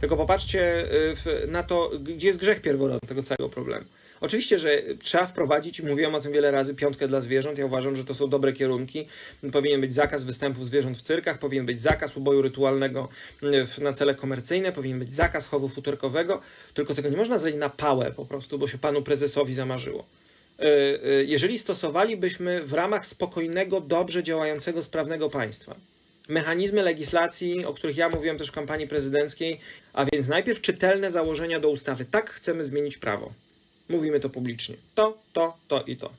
Tylko popatrzcie y, na to, gdzie jest grzech pierworodny tego całego problemu. Oczywiście, że trzeba wprowadzić, mówiłem o tym wiele razy, piątkę dla zwierząt. Ja uważam, że to są dobre kierunki. Powinien być zakaz występów zwierząt w cyrkach, powinien być zakaz uboju rytualnego y, na cele komercyjne, powinien być zakaz chowu futerkowego. Tylko tego nie można zrobić na pałę po prostu, bo się panu prezesowi zamarzyło. Y, Jeżeli stosowalibyśmy w ramach spokojnego, dobrze działającego, sprawnego państwa mechanizmy legislacji, o których ja mówiłem też w kampanii prezydenckiej, a więc najpierw czytelne założenia do ustawy. Tak chcemy zmienić prawo. Mówimy to publicznie. To, to, to i to.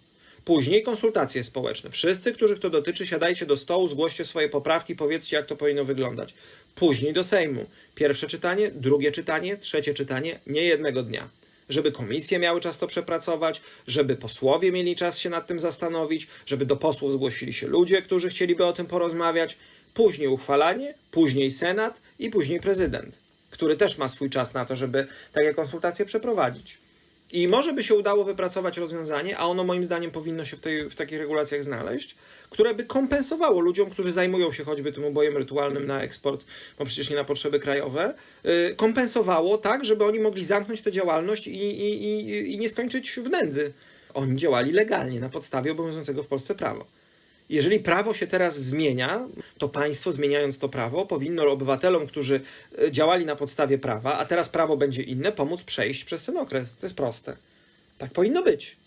Później konsultacje społeczne. Wszyscy, których to dotyczy, siadajcie do stołu, zgłoście swoje poprawki, powiedzcie, jak to powinno wyglądać. Później do Sejmu. Pierwsze czytanie, drugie czytanie, trzecie czytanie, nie jednego dnia. Żeby komisje miały czas to przepracować, żeby posłowie mieli czas się nad tym zastanowić, żeby do posłów zgłosili się ludzie, którzy chcieliby o tym porozmawiać. Później uchwalanie, później Senat i później prezydent, który też ma swój czas na to, żeby takie konsultacje przeprowadzić. I może by się udało wypracować rozwiązanie, a ono moim zdaniem powinno się w, tej, w takich regulacjach znaleźć, które by kompensowało ludziom, którzy zajmują się choćby tym ubojem rytualnym na eksport, bo przecież nie na potrzeby krajowe, yy, kompensowało tak, żeby oni mogli zamknąć tę działalność i, i, i, i nie skończyć w nędzy. Oni działali legalnie na podstawie obowiązującego w Polsce prawa. Jeżeli prawo się teraz zmienia, to państwo, zmieniając to prawo, powinno obywatelom, którzy e, działali na podstawie prawa, a teraz prawo będzie inne, pomóc przejść przez ten okres. To jest proste. Tak powinno być.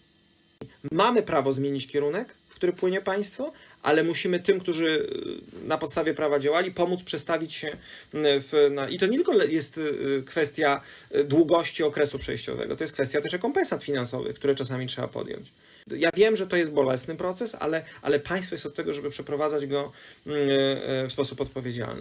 Mamy prawo zmienić kierunek, który płynie państwo, ale musimy tym, którzy e, na podstawie prawa działali, pomóc przestawić się w, na, i to nie tylko jest e, kwestia długości okresu przejściowego, to jest kwestia też rekompensat finansowych, które czasami trzeba podjąć. Ja wiem, że to jest bolesny proces, ale, ale państwo jest od tego, żeby przeprowadzać go w sposób odpowiedzialny.